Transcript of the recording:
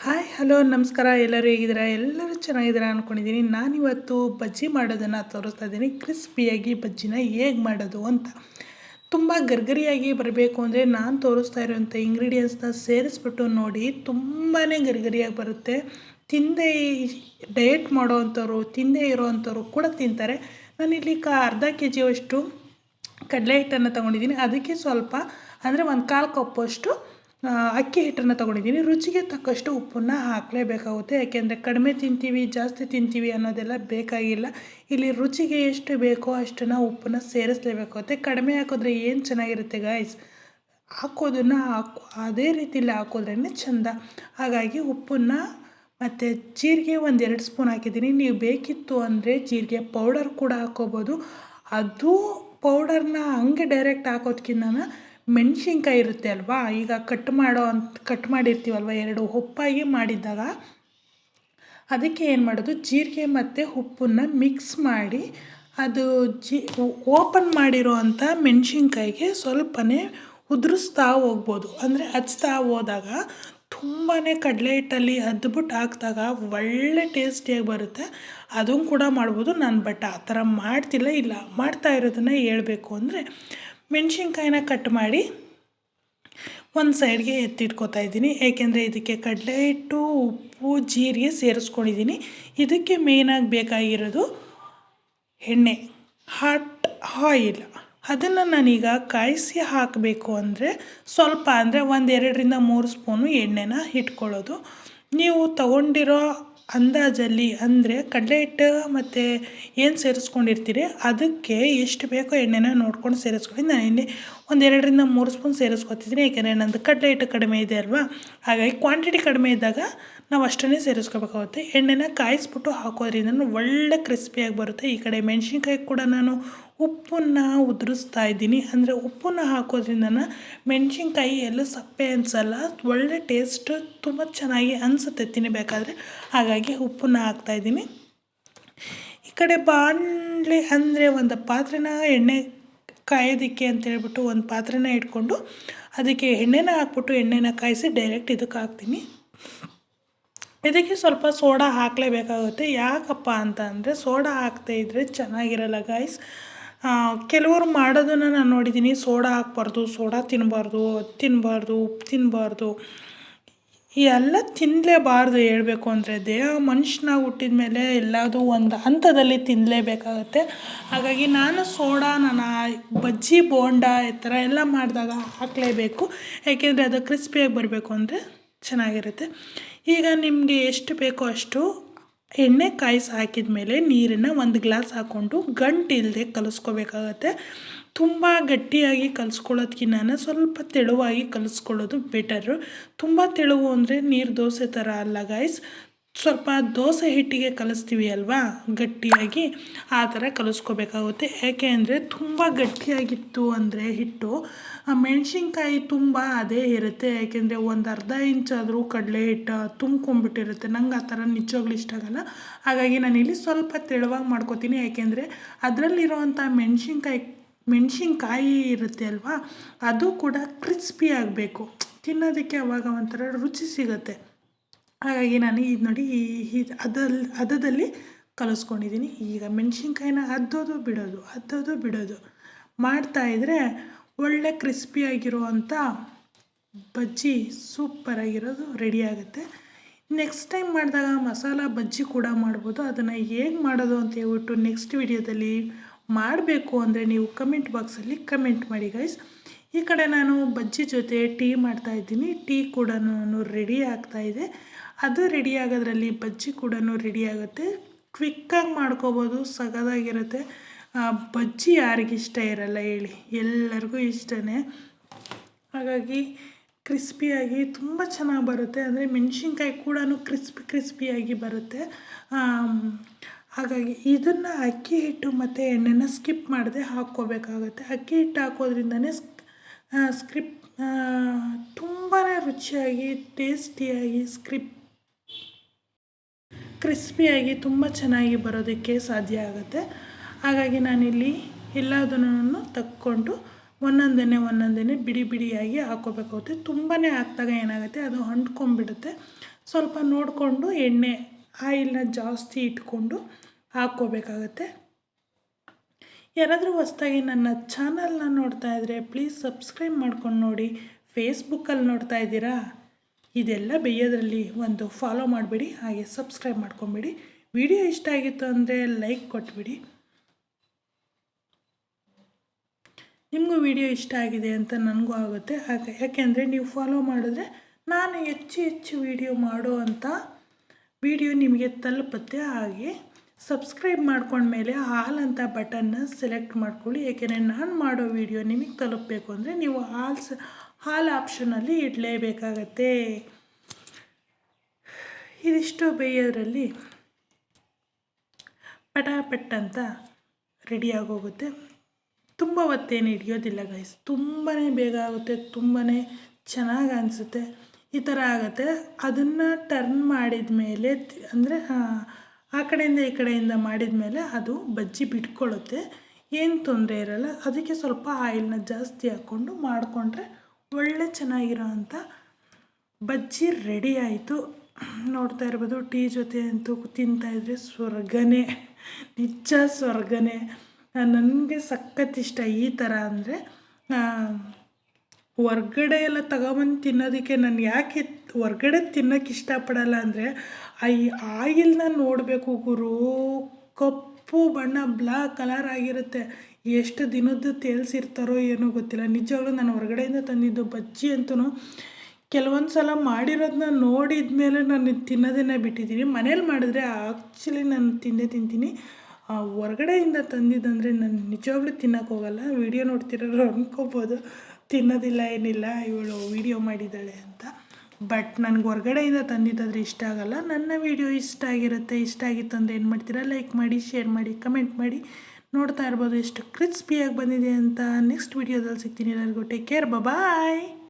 Hi, hello, ನಮಸ್ಕಾರ, ಎಲ್ಲರೂ ಹೇಗಿದ್ದೀರಾ? ಎಲ್ಲರೂ ಚೆನ್ನಾಗಿದ್ದೀರಾ ಅಂದ್ಕೊಂಡಿದ್ದೀನಿ ನಾನಿವತ್ತು ಬಜ್ಜಿ ಮಾಡೋದನ್ನು ತೋರಿಸ್ತಾ ಇದ್ದೀನಿ. ಕ್ರಿಸ್ಪಿಯಾಗಿ ಬಜ್ಜಿನ ಹೇಗೆ ಮಾಡೋದು ಅಂತ. ತುಂಬ ಗರ್ಗರಿಯಾಗಿ ಬರಬೇಕು ಅಂದರೆ ನಾನು ತೋರಿಸ್ತಾ ಇರೋವಂಥ ಇಂಗ್ರೀಡಿಯೆಂಟ್ಸ್ನ ಸೇರಿಸ್ಬಿಟ್ಟು ನೋಡಿ ತುಂಬಾ ಗರ್ಗರಿಯಾಗಿ ಬರುತ್ತೆ. ತಿಂದೇ ಡಯಟ್ ಮಾಡೋವಂಥವ್ರು, ತಿಂದೇ ಇರೋವಂಥವ್ರು ಕೂಡ ತಿಂತಾರೆ. ನಾನಿಲ್ಲಿ ಕ ಅರ್ಧ ಕೆ ಜಿಯಷ್ಟು ಕಡಲೆ ಹಿಟ್ಟನ್ನು ತೊಗೊಂಡಿದ್ದೀನಿ. ಅದಕ್ಕೆ ಸ್ವಲ್ಪ ಅಂದರೆ ಒಂದು ಕಾಲು ಕಪ್ಪಷ್ಟು ಅಕ್ಕಿ ಹಿಟ್ಟನ್ನು ತೊಗೊಂಡಿದ್ದೀನಿ. ರುಚಿಗೆ ತಕ್ಕಷ್ಟು ಉಪ್ಪನ್ನು ಹಾಕಲೇಬೇಕಾಗುತ್ತೆ. ಯಾಕೆಂದರೆ ಕಡಿಮೆ ತಿಂತೀವಿ, ಜಾಸ್ತಿ ತಿಂತೀವಿ ಅನ್ನೋದೆಲ್ಲ ಬೇಕಾಗಿಲ್ಲ. ಇಲ್ಲಿ ರುಚಿಗೆ ಎಷ್ಟು ಬೇಕೋ ಅಷ್ಟನ್ನು ಉಪ್ಪನ್ನು ಸೇರಿಸಲೇಬೇಕಾಗುತ್ತೆ. ಕಡಿಮೆ ಹಾಕಿದ್ರೆ ಏನು ಚೆನ್ನಾಗಿರುತ್ತೆ ಗಾಯ್ಸ್ ಹಾಕೋದನ್ನು ಹಾಕು. ಅದೇ ರೀತಿಯಲ್ಲಿ ಹಾಕೋದ್ರೇ ಚೆಂದ. ಹಾಗಾಗಿ ಉಪ್ಪನ್ನು ಮತ್ತು ಜೀರಿಗೆ ಒಂದು ಎರಡು ಸ್ಪೂನ್ ಹಾಕಿದ್ದೀನಿ. ನೀವು ಬೇಕಿತ್ತು ಅಂದರೆ ಜೀರಿಗೆ ಪೌಡರ್ ಕೂಡ ಹಾಕೋಬೋದು. ಅದು ಪೌಡರ್ನ ಹಂಗೆ ಡೈರೆಕ್ಟ್ ಹಾಕೋದ್ಕಿಂತ ಮೆಣಸಿನ್ಕಾಯಿ ಇರುತ್ತೆ ಅಲ್ವಾ? ಈಗ ಕಟ್ ಮಾಡೋ ಅಂತ ಕಟ್ ಮಾಡಿರ್ತೀವಲ್ವ ಎರಡು? ಉಪ್ಪಾಗಿ ಮಾಡಿದ್ದಾಗ ಅದಕ್ಕೆ ಏನು ಮಾಡೋದು? ಜೀರಿಗೆ ಮತ್ತು ಉಪ್ಪನ್ನು ಮಿಕ್ಸ್ ಮಾಡಿ ಅದು ಜಿ ಓಪನ್ ಮಾಡಿರೋ ಅಂಥ ಮೆಣಸಿನ್ಕಾಯಿಗೆ ಸ್ವಲ್ಪನೇ ಉದುರಿಸ್ತಾ ಹೋಗ್ಬೋದು. ಅಂದರೆ ಹಚ್ತಾ ಹೋದಾಗ ತುಂಬಾ ಕಡಲೆ ಹಿಟ್ಟಲ್ಲಿ ಅದ್ಬಿಟ್ಟು ಹಾಕಿದಾಗ ಒಳ್ಳೆ ಟೇಸ್ಟಿಯಾಗಿ ಬರುತ್ತೆ. ಅದನ್ನು ಕೂಡ ಮಾಡ್ಬೋದು. ನಾನು ಬಟ್ ಆ ಥರ ಮಾಡ್ತಿಲ್ಲ. ಇಲ್ಲ, ಮಾಡ್ತಾ ಇರೋದನ್ನು ಹೇಳಬೇಕು. ಅಂದರೆ ಮೆಣಸಿನ್ಕಾಯಿನ ಕಟ್ ಮಾಡಿ ಒಂದು ಸೈಡ್ಗೆ ಎತ್ತಿಟ್ಕೊತಾ ಇದ್ದೀನಿ. ಏಕೆಂದರೆ ಇದಕ್ಕೆ ಕಡಲೆ ಹಿಟ್ಟು, ಉಪ್ಪು, ಜೀರಿಗೆ ಸೇರಿಸ್ಕೊಂಡಿದ್ದೀನಿ. ಇದಕ್ಕೆ ಮೇಯ್ನಾಗಿ ಬೇಕಾಗಿರೋದು ಎಣ್ಣೆ ಹಾಟ್ ಆಯಿಲ್ ಅದನ್ನು ನಾನೀಗ ಕಾಯಿಸಿ ಹಾಕಬೇಕು ಅಂದರೆ ಸ್ವಲ್ಪ ಅಂದರೆ ಒಂದು ಎರಡರಿಂದ ಮೂರು ಸ್ಪೂನು ಎಣ್ಣೆನ ಇಟ್ಕೊಳ್ಳೋದು. ನೀವು ತಗೊಂಡಿರೋ ಅಂದಾಜಲ್ಲಿ ಅಂದರೆ ಕಡಲೆ ಹಿಟ್ಟು ಮತ್ತು ಏನು ಸೇರಿಸ್ಕೊಂಡಿರ್ತೀರಿ, ಅದಕ್ಕೆ ಎಷ್ಟು ಬೇಕೋ ಎಣ್ಣೆನ ನೋಡ್ಕೊಂಡು ಸೇರಿಸ್ಕೊಳ್ಳಿ. ನಾನು ಎಣ್ಣೆ ಒಂದು ಎರಡರಿಂದ ಮೂರು ಸ್ಪೂನ್ ಸೇರಿಸ್ಕೊತಿದ್ದೀನಿ ಏಕೆಂದರೆ ನಂದು ಕಡಲೆ ಹಿಟ್ಟು ಕಡಿಮೆ ಇದೆ ಅಲ್ವಾ? ಹಾಗಾಗಿ ಕ್ವಾಂಟಿಟಿ ಕಡಿಮೆ ಇದ್ದಾಗ ನಾವು ಅಷ್ಟನ್ನೇ ಸೇರಿಸ್ಕೋಬೇಕಾಗುತ್ತೆ. ಎಣ್ಣೆನ ಕಾಯಿಸ್ಬಿಟ್ಟು ಹಾಕೋದ್ರಿಂದ ಒಳ್ಳೆ ಕ್ರಿಸ್ಪಿಯಾಗಿ ಬರುತ್ತೆ. ಈ ಕಡೆ ಮೆಣಸಿನ್ಕಾಯಿ ಕೂಡ ನಾನು ಉಪ್ಪನ್ನು ಉದುರಿಸ್ತಾ ಇದ್ದೀನಿ. ಅಂದರೆ ಉಪ್ಪನ್ನು ಹಾಕೋದ್ರಿಂದ ಮೆಣಸಿನ್ಕಾಯಿ ಎಲ್ಲ ಸಪ್ಪೆ ಅನಿಸಲ್ಲ, ಒಳ್ಳೆ ಟೇಸ್ಟು ತುಂಬ ಚೆನ್ನಾಗಿ ಅನಿಸುತ್ತೆ ತಿನ್ನಬೇಕಾದ್ರೆ ಹಾಗಾಗಿ ಉಪ್ಪನ್ನು ಹಾಕ್ತಾಯಿದ್ದೀನಿ ಈ ಕಡೆ ಬಾಣಲೆ ಅಂದರೆ ಒಂದು ಪಾತ್ರೆನ ಎಣ್ಣೆ ಕಾಯೋದಕ್ಕೆ ಅಂತ ಹೇಳ್ಬಿಟ್ಟು ಒಂದು ಪಾತ್ರೆನ ಇಟ್ಕೊಂಡು ಅದಕ್ಕೆ ಎಣ್ಣೆನ ಹಾಕ್ಬಿಟ್ಟು ಎಣ್ಣೆನ ಕಾಯಿಸಿ ಡೈರೆಕ್ಟ್ ಇದಕ್ಕೆ ಹಾಕ್ತೀನಿ. ಇದಕ್ಕೆ ಸ್ವಲ್ಪ ಸೋಡಾ ಹಾಕಲೇಬೇಕಾಗುತ್ತೆ. ಯಾಕಪ್ಪ ಅಂತ ಅಂದರೆ ಸೋಡಾ ಹಾಕ್ತಾ ಇದ್ದರೆ ಚೆನ್ನಾಗಿರಲ್ಲ ಗಾಯ್ಸ್ ಕೆಲವರು ಮಾಡೋದನ್ನು ನಾನು ನೋಡಿದ್ದೀನಿ ಸೋಡಾ ಹಾಕ್ಬಾರ್ದು, ಸೋಡಾ ತಿನ್ನಬಾರ್ದು ತಿನ್ನಬಾರ್ದು ಉಪ್ಪು ತಿನ್ನಬಾರ್ದು ಎಲ್ಲ ತಿನ್ನಲೇಬಾರ್ದು ಹೇಳಬೇಕು ಅಂದರೆ ದೇಹ ಮನುಷ್ಯನ ಹುಟ್ಟಿದ ಮೇಲೆ ಎಲ್ಲದೂ ಒಂದು ಹಂತದಲ್ಲಿ ತಿನ್ನಲೇಬೇಕಾಗತ್ತೆ ಹಾಗಾಗಿ ನಾನು ಸೋಡಾ ನಾನು ಬಜ್ಜಿ, ಬೋಂಡಾ ಈ ಥರ ಎಲ್ಲ ಮಾಡಿದಾಗ ಹಾಕಲೇಬೇಕು. ಏಕೆಂದರೆ ಅದು ಕ್ರಿಸ್ಪಿಯಾಗಿ ಬರಬೇಕು ಅಂದರೆ ಚೆನ್ನಾಗಿರುತ್ತೆ. ಈಗ ನಿಮಗೆ ಎಷ್ಟು ಬೇಕೋ ಅಷ್ಟು ಎಣ್ಣೆ ಕಾಯಿಸಿ ಹಾಕಿದ ಮೇಲೆ ನೀರನ್ನು ಒಂದು ಗ್ಲಾಸ್ ಹಾಕ್ಕೊಂಡು ಗಂಟು ಇಲ್ಲದೆ ಕಲಿಸ್ಕೋಬೇಕಾಗತ್ತೆ. ತುಂಬ ಗಟ್ಟಿಯಾಗಿ ಕಲಿಸ್ಕೊಳ್ಳೋದ್ಕಿನ್ನ ಸ್ವಲ್ಪ ತೆಳುವಾಗಿ ಕಲಿಸ್ಕೊಳ್ಳೋದು ಬೆಟರು ತುಂಬ ತೆಳುವು ಅಂದರೆ ನೀರು ದೋಸೆ ಥರ ಅಲ್ಲ ಗಾಯ್ಸ್ ಸ್ವಲ್ಪ ದೋಸೆ ಹಿಟ್ಟಿಗೆ ಕಲಿಸ್ತೀವಿ ಅಲ್ವಾ? ಗಟ್ಟಿಯಾಗಿ ಆ ಥರ ಕಲಿಸ್ಕೋಬೇಕಾಗುತ್ತೆ. ಯಾಕೆ ಅಂದರೆ ತುಂಬ ಗಟ್ಟಿಯಾಗಿತ್ತು ಅಂದರೆ ಹಿಟ್ಟು. ಮೆಣಸಿನ್ಕಾಯಿ ತುಂಬ ಅದೇ ಇರುತ್ತೆ. ಯಾಕೆಂದರೆ ಒಂದು ಅರ್ಧ ಇಂಚಾದರೂ ಕಡಲೆ ಹಿಟ್ಟು ತುಂಬ್ಕೊಂಬಿಟ್ಟಿರುತ್ತೆ ನಂಗೆ ಆ ಥರ ನಿಜವಾಗ್ಲೂ ಇಷ್ಟ ಆಗಲ್ಲ. ಹಾಗಾಗಿ ನಾನಿಲ್ಲಿ ಸ್ವಲ್ಪ ತೆಳುವಾಗಿ ಮಾಡ್ಕೋತೀನಿ. ಯಾಕೆಂದರೆ ಅದರಲ್ಲಿರುವಂಥ ಮೆಣಸಿನ್ಕಾಯಿ ಮೆಣಸಿನ್ಕಾಯಿ ಇರುತ್ತೆ ಅಲ್ವಾ? ಅದು ಕೂಡ ಕ್ರಿಸ್ಪಿ ಆಗಬೇಕು. ತಿನ್ನೋದಕ್ಕೆ ಅವಾಗ ಒಂಥರ ರುಚಿ ಸಿಗುತ್ತೆ. ಹಾಗಾಗಿ ನಾನು ಇದು ನೋಡಿ, ಈ ಅದಲ್ಲಿ ಅದದಲ್ಲಿ ಕಲಿಸ್ಕೊಂಡಿದ್ದೀನಿ ಈಗ ಮೆಣಸಿನ್ಕಾಯಿನ ಅದ್ದೋದು ಬಿಡೋದು ಅದ್ದೋದು ಬಿಡೋದು. ಮಾಡ್ತಾಯಿದ್ರೆ ಒಳ್ಳೆ ಕ್ರಿಸ್ಪಿಯಾಗಿರುವಂಥ ಬಜ್ಜಿ ಸೂಪರಾಗಿರೋದು ರೆಡಿ ಆಗುತ್ತೆ. ನೆಕ್ಸ್ಟ್ ಟೈಮ್ ಮಾಡಿದಾಗ ಮಸಾಲ ಬಜ್ಜಿ ಕೂಡ ಮಾಡ್ಬೋದು. ಅದನ್ನು ಹೇಗೆ ಮಾಡೋದು ಅಂತ ಹೇಳ್ಬಿಟ್ಟು ನೆಕ್ಸ್ಟ್ ವಿಡಿಯೋದಲ್ಲಿ ಮಾಡಬೇಕು ಅಂದರೆ ನೀವು ಕಮೆಂಟ್ ಬಾಕ್ಸಲ್ಲಿ ಕಮೆಂಟ್ ಮಾಡಿ ಗೈಸ್ ಈ ಕಡೆ ನಾನು ಬಜ್ಜಿ ಜೊತೆ ಟೀ ಮಾಡ್ತಾ ಇದ್ದೀನಿ. ಟೀ ಕೂಡ ರೆಡಿ ಆಗ್ತಾಯಿದೆ ಅದು ರೆಡಿ ಆಗೋದ್ರಲ್ಲಿ ಬಜ್ಜಿ ಕೂಡ ರೆಡಿ ಆಗುತ್ತೆ. ಕ್ವಿಕ್ಕಾಗಿ ಮಾಡ್ಕೋಬೋದು, ಸಗದಾಗಿರುತ್ತೆ. ಬಜ್ಜಿ ಯಾರಿಗಿಷ್ಟ ಇರಲ್ಲ ಹೇಳಿ. ಎಲ್ಲರಿಗೂ ಇಷ್ಟನೇ. ಹಾಗಾಗಿ ಕ್ರಿಸ್ಪಿಯಾಗಿ ತುಂಬ ಚೆನ್ನಾಗಿ ಬರುತ್ತೆ. ಅಂದರೆ ಮೆಣಸಿನ್ಕಾಯಿ ಕೂಡ ಕ್ರಿಸ್ಪಿ, ಕ್ರಿಸ್ಪಿಯಾಗಿ ಬರುತ್ತೆ. ಹಾಗಾಗಿ ಇದನ್ನು ಅಕ್ಕಿ ಹಿಟ್ಟು ಮತ್ತು ಎಣ್ಣೆನ ಸ್ಕಿಪ್ ಮಾಡದೆ ಹಾಕ್ಕೋಬೇಕಾಗತ್ತೆ. ಅಕ್ಕಿ ಹಿಟ್ಟು ಹಾಕೋದ್ರಿಂದನೇ ಸ್ಕ್ರಿಪ್ ತುಂಬಾ ರುಚಿಯಾಗಿ ಟೇಸ್ಟಿಯಾಗಿ ಸ್ಕ್ರಿಪ್ ಕ್ರಿಸ್ಪಿಯಾಗಿ ತುಂಬ ಚೆನ್ನಾಗಿ ಬರೋದಕ್ಕೆ ಸಾಧ್ಯ ಆಗುತ್ತೆ. ಹಾಗಾಗಿ ನಾನಿಲ್ಲಿ ಎಲ್ಲದನ್ನು ತಕ್ಕೊಂಡು ಒಂದೊಂದೇ ಒಂದೊಂದೇ ಬಿಡಿ ಬಿಡಿಯಾಗಿ ಹಾಕೋಬೇಕಾಗುತ್ತೆ ತುಂಬಾ ಹಾಕಿದಾಗ ಏನಾಗುತ್ತೆ, ಅದು ಹಂಡ್ಕೊಂಡ್ಬಿಡುತ್ತೆ ಸ್ವಲ್ಪ ನೋಡಿಕೊಂಡು ಎಣ್ಣೆ ಆಯಿಲ್ನ ಜಾಸ್ತಿ ಇಟ್ಕೊಂಡು ಹಾಕ್ಕೋಬೇಕಾಗತ್ತೆ. ಯಾರಾದರೂ ಹೊಸ್ದಾಗಿ ನನ್ನ ಚಾನಲ್ನ ನೋಡ್ತಾ ಇದ್ದರೆ ಪ್ಲೀಸ್ ಸಬ್ಸ್ಕ್ರೈಬ್ ಮಾಡ್ಕೊಂಡು ನೋಡಿ. ಫೇಸ್ಬುಕ್ಕಲ್ಲಿ ನೋಡ್ತಾ ಇದ್ದೀರಾ? ಇದೆಲ್ಲ ಬೇಯೋದ್ರಲ್ಲಿ ಒಂದು ಫಾಲೋ ಮಾಡಿಬಿಡಿ, ಹಾಗೆ ಸಬ್ಸ್ಕ್ರೈಬ್ ಮಾಡ್ಕೊಂಬಿಡಿ. ವಿಡಿಯೋ ಇಷ್ಟ ಆಗಿತ್ತು ಅಂದರೆ ಲೈಕ್ ಕೊಟ್ಬಿಡಿ. ನಿಮಗೂ ವಿಡಿಯೋ ಇಷ್ಟ ಆಗಿದೆ ಅಂತ ನನಗೂ ಆಗುತ್ತೆ. ಹಾಗೆ ಯಾಕೆಂದರೆ ನೀವು ಫಾಲೋ ಮಾಡಿದ್ರೆ ನಾನು ಹೆಚ್ಚು ಹೆಚ್ಚು ವಿಡಿಯೋ ಮಾಡೋ ಅಂಥ ವಿಡಿಯೋ ನಿಮಗೆ ತಲುಪುತ್ತೆ ಹಾಗೆ ಸಬ್ಸ್ಕ್ರೈಬ್ ಮಾಡ್ಕೊಂಡ್ಮೇಲೆ ಆಲ್ ಅಂತ ಬಟನ್ನ ಸೆಲೆಕ್ಟ್ ಮಾಡ್ಕೊಳ್ಳಿ. ಏಕೆಂದರೆ ನಾನು ಮಾಡೋ ವಿಡಿಯೋ ನಿಮಗೆ ತಲುಪಬೇಕು ಅಂದರೆ ನೀವು ಹಾಲ್ಸ್ ಹಾಲ್ ಆಪ್ಷನಲ್ಲಿ ಇಡಲೇಬೇಕಾಗತ್ತೆ. ಇದಿಷ್ಟು ಬೇಯೋದ್ರಲ್ಲಿ ಪಟಾಪಟ್ ಅಂತ ರೆಡಿಯಾಗೋಗುತ್ತೆ ತುಂಬ ಹೊತ್ತೇನು ಹಿಡಿಯೋದಿಲ್ಲ ಗೈಸ್ ತುಂಬಾ ಬೇಗ ಆಗುತ್ತೆ ತುಂಬಾ ಚೆನ್ನಾಗಿ ಅನಿಸುತ್ತೆ. ಈ ಥರ ಆಗುತ್ತೆ. ಅದನ್ನು ಟರ್ನ್ ಮಾಡಿದ ಮೇಲೆ ಅಂದರೆ ಆ ಕಡೆಯಿಂದ ಈ ಕಡೆಯಿಂದ ಮಾಡಿದ ಮೇಲೆ ಅದು ಬಜ್ಜಿ ಬಿಟ್ಕೊಳ್ಳುತ್ತೆ ಏನು ತೊಂದರೆ ಇರಲ್ಲ. ಅದಕ್ಕೆ ಸ್ವಲ್ಪ ಆಯಿಲ್ನ ಜಾಸ್ತಿ ಹಾಕ್ಕೊಂಡು ಮಾಡಿಕೊಂಡ್ರೆ ಒಳ್ಳೆ ಚೆನ್ನಾಗಿರೋ ಅಂಥ ಬಜ್ಜಿ ರೆಡಿ ಆಯಿತು. ನೋಡ್ತಾ ಇರ್ಬೋದು, ಟೀ ಜೊತೆ ಅಂತೂ ತಿಂತಾಯಿದ್ರೆ ಸ್ವರ್ಗನೇ, ನಿಜ ಸ್ವರ್ಗನೇ. ನನಗೆ ಸಖತ್ ಇಷ್ಟ ಈ ಥರ ಅಂದರೆ ಹೊರ್ಗಡೆ ಎಲ್ಲ ತಗೊಬಂದು ತಿನ್ನೋದಕ್ಕೆ ನಾನು ಯಾಕೆ ಹೊರ್ಗಡೆ ತಿನ್ನೋಕ್ಕೆ ಇಷ್ಟಪಡಲ್ಲ ಅಂದರೆ ಆ ಆಯಿಲ್ನ ನೋಡಬೇಕು ಗುರು. ಕಪ್ಪು ಬಣ್ಣ ಬ್ಲ್ಯಾಕ್ ಕಲರ್ ಆಗಿರುತ್ತೆ. ಎಷ್ಟು ದಿನದ್ದು ತೇಲ್ಸಿರ್ತಾರೋ ಏನೋ ಗೊತ್ತಿಲ್ಲ. ನಿಜವಾಗ್ಲೂ ನಾನು ಹೊರಗಡೆಯಿಂದ ತಂದಿದ್ದು ಬಜ್ಜಿ ಅಂತೂ ಕೆಲವೊಂದು ಸಲ ಮಾಡಿರೋದನ್ನ ನೋಡಿದ ಮೇಲೆ ನಾನು ತಿನ್ನೋದನ್ನೇ ಬಿಟ್ಟಿದ್ದೀನಿ. ಮನೇಲಿ ಮಾಡಿದ್ರೆ ಆ್ಯಕ್ಚುಲಿ ನಾನು ತಿಂದೇ ತಿಂತೀನಿ. ಹೊರಗಡೆಯಿಂದ ತಂದಿದ್ದಂದರೆ ನಾನು ನಿಜವಾಗ್ಲೂ ತಿನ್ನೋಕ್ಕೋಗಲ್ಲ. ವೀಡಿಯೋ ನೋಡ್ತಿರೋರು ಅಂದ್ಕೋಬೋದು. ತಿನ್ನೋದಿಲ್ಲ, ಏನಿಲ್ಲ, ಇವಳು ವೀಡಿಯೋ ಮಾಡಿದ್ದಾಳೆ ಅಂತ. ಬಟ್ ನನಗೆ ಹೊರಗಡೆಯಿಂದ ತಂದಿದ್ದಾದ್ರೆ ಇಷ್ಟ ಆಗಲ್ಲ. ನನ್ನ ವೀಡಿಯೋ ಇಷ್ಟ ಆಗಿರುತ್ತೆ, ಇಷ್ಟ ಆಗಿತ್ತು ಅಂದರೆ ಏನು ಮಾಡ್ತೀರಾ? ಲೈಕ್ ಮಾಡಿ ಶೇರ್ ಮಾಡಿ ಕಮೆಂಟ್ ಮಾಡಿ. ನೋಡ್ತಾ ಇರ್ಬೋದು, ಎಷ್ಟು ಕ್ರಿಸ್ಪಿಯಾಗಿ ಬಂದಿದೆ ಅಂತ ನೆಕ್ಸ್ಟ್ ವೀಡಿಯೋದಲ್ಲಿ ಸಿಗ್ತೀನಿ ಎಲ್ಲರಿಗೂ. Take care bye